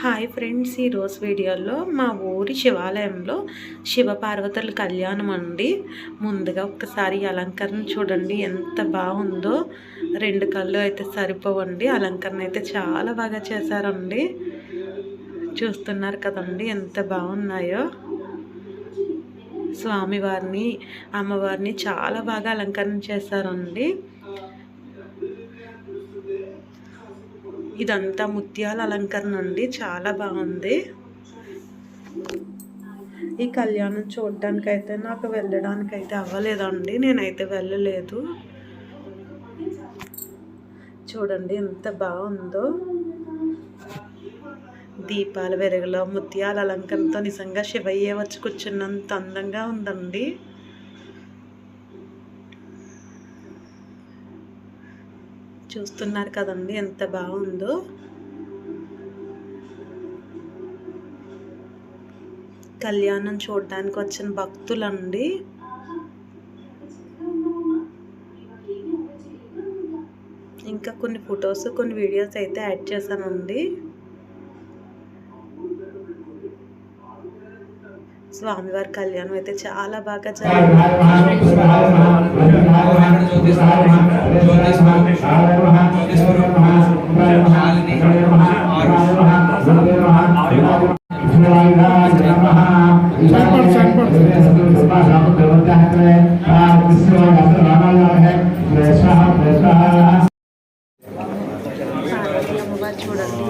Hi friends ఈరోజు వీడియోలో మా ఊరి శివాలయంలో శివపార్వతుల కళ్యాణం అండి. ముందుగా ఒక్కసారి అలంకరణ చూడండి ఎంత బాగుందో. రెండు కళ్ళు అయితే సరిపోవండి. అలంకరణ అయితే చాలా బాగా చేశారండి. చూస్తున్నారు కదండి ఎంత బాగున్నాయో. స్వామివారిని అమ్మవారిని చాలా బాగా అలంకరణ చేశారండి. ఇదంతా ముత్యాల అలంకరణ అండి. చాలా బాగుంది. ఈ కళ్యాణం చూడడానికైతే అయితే నాకు వెళ్ళడానికి అయితే అవ్వలేదండి. నేనైతే వెళ్ళలేదు. చూడండి ఎంత బాగుందో. దీపాల వెలుగులో ముత్యాల అలంకరణతో నిజంగా శివయ్య వచ్చి కూర్చున్నంత అందంగా ఉందండి. చూస్తున్నారు కదండి ఎంత బాగుందో. కళ్యాణం చూడడానికి వచ్చిన భక్తులండి. ఇంకా కొన్ని ఫొటోస్ కొన్ని వీడియోస్ అయితే యాడ్ చేశానండి. స్వామివారి కళ్యాణం అయితే చాలా బాగా చూడండి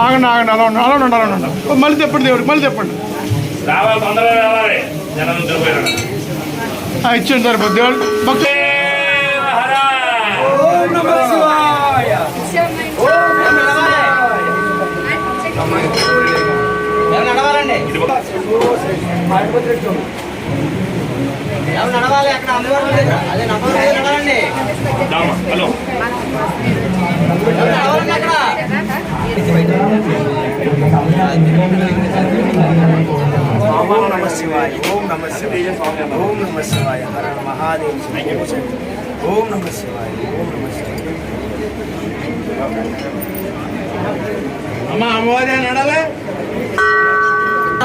ఆగండి ఆగండి అలా ఉండండి అలా ఉండండి అలా ఉండండి. మళ్ళీ చెప్పండి దేవుడికి మళ్ళీ చెప్పండి ఇచ్చేయండి సరిపోద్ది దేవుడు. భక్తి నడవాలి అక్కడ అమ్మవారు ఉంది. అదే నడవాలి నడవాలండి హలో. నడవాలండి అక్కడ? ఓం నమ శివాయ ఓం నమ శివాయ ఓం నమ శివాయ. హర మహాదేవ్ ఓం నమ శివాయ ఓం నమ శివాయ. అమ్మ అమ్మవారి నడాలి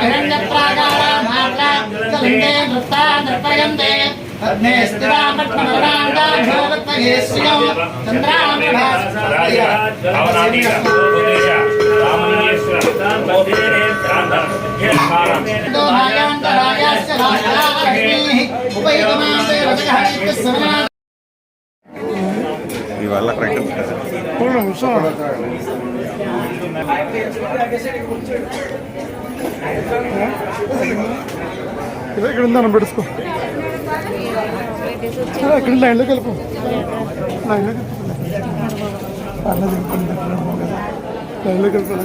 హంసోస్మితాభిరణ్యప్రాకారామాత్రా కలిందే నృత్తా నృపయంతే పద్మే స్థిరా పద్మవరాండాభ్యో పద్మహే శ్రియం చంద్రామృభాస్ దోహాయాంతరాయాస్య va la franja. Ponlo un sol. എന്താണ് എടുക്കും ലൈനിൽ കേൾക്കും ലൈനിൽ കേൾക്കും ലൈനിൽ കേൾക്കും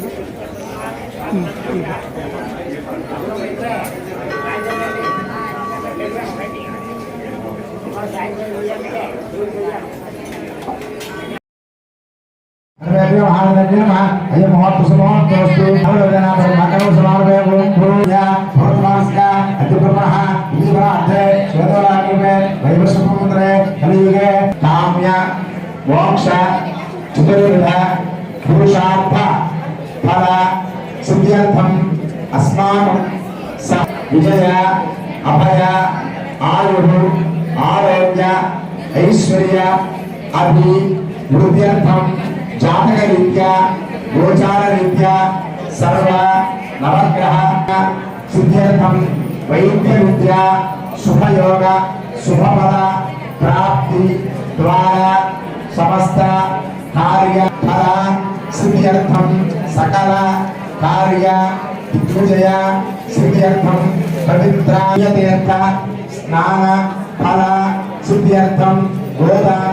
సర్వేభ్యో మహాదేవ్యో నమః అయం మహోత్సవమోస్తు అవలోకన పరమకరణ సమారభే ఓం భూయ భూతమాస్క అతిబ్రహ్మః ఈశ్వరార్థే శ్వేతవరాగిమే వైవస్వపుత్రే కలియుగే కామ్య మోక్ష చతుర్విధ పురుషార్థ ఫల సిద్ధ్యర్థం అస్మాకం స విజయ అభయ ఆయు ఆరోగ్య ఐశ్వర్య అభి వృద్ధ్యర్థం జాతక రీత్యా గోచార రీత్యా సర్వ నవగ్రహ సిద్ధ్యర్థం వైద్య విద్య శుభయోగ శుభఫల ప్రాప్తి ద్వారా సమస్త కార్య ఫల సిద్ధ్యర్థం సకల కార్య దిగ్విజయ సిద్ధ్యర్థం పవిత్రాయ తీర్థ స్నాన ఫల సిద్ధ్యర్థం గోదాన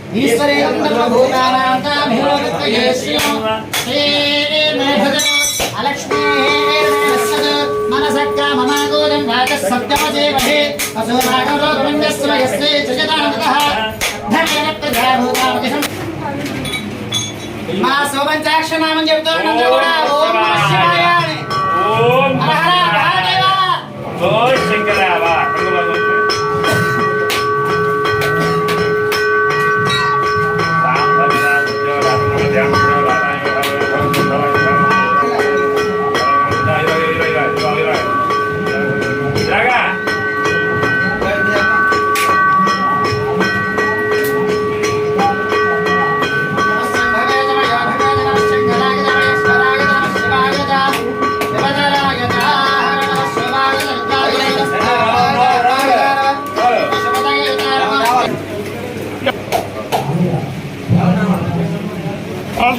ఈశ్వరేం సర్వభూతానాం తాభిరోగత్వయే శ్రియం అలక్ష్మీ మనసక్కా మమాగోరం వాచः సప్తమజేవహే అసోరాగరోగమండస్వ యస్యే చజతానతః ధర్మేణ ప్రజాభూతామతిహం మా శోభంచాక్షనామం చెబుతున్నందుకు కూడా. ఓం నమః శివాయ. అని. ఓం హర హర మహాదేవ. ఓ శంకరావ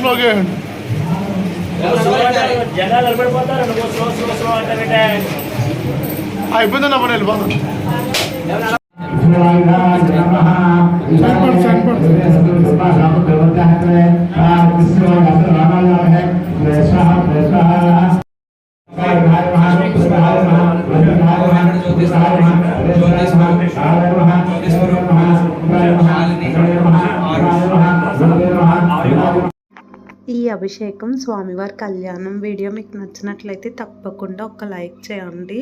లాస్ట్లోకి జనాలు నిలబడిపోతారు నువ్వు స్లో స్లో స్లో అంటే అయిపోయింది అప్పుడు వెళ్ళిపోతాం ఈ అభిషేకం స్వామివారి కళ్యాణం వీడియో మీకు నచ్చినట్లయితే తప్పకుండా ఒక లైక్ చేయండి.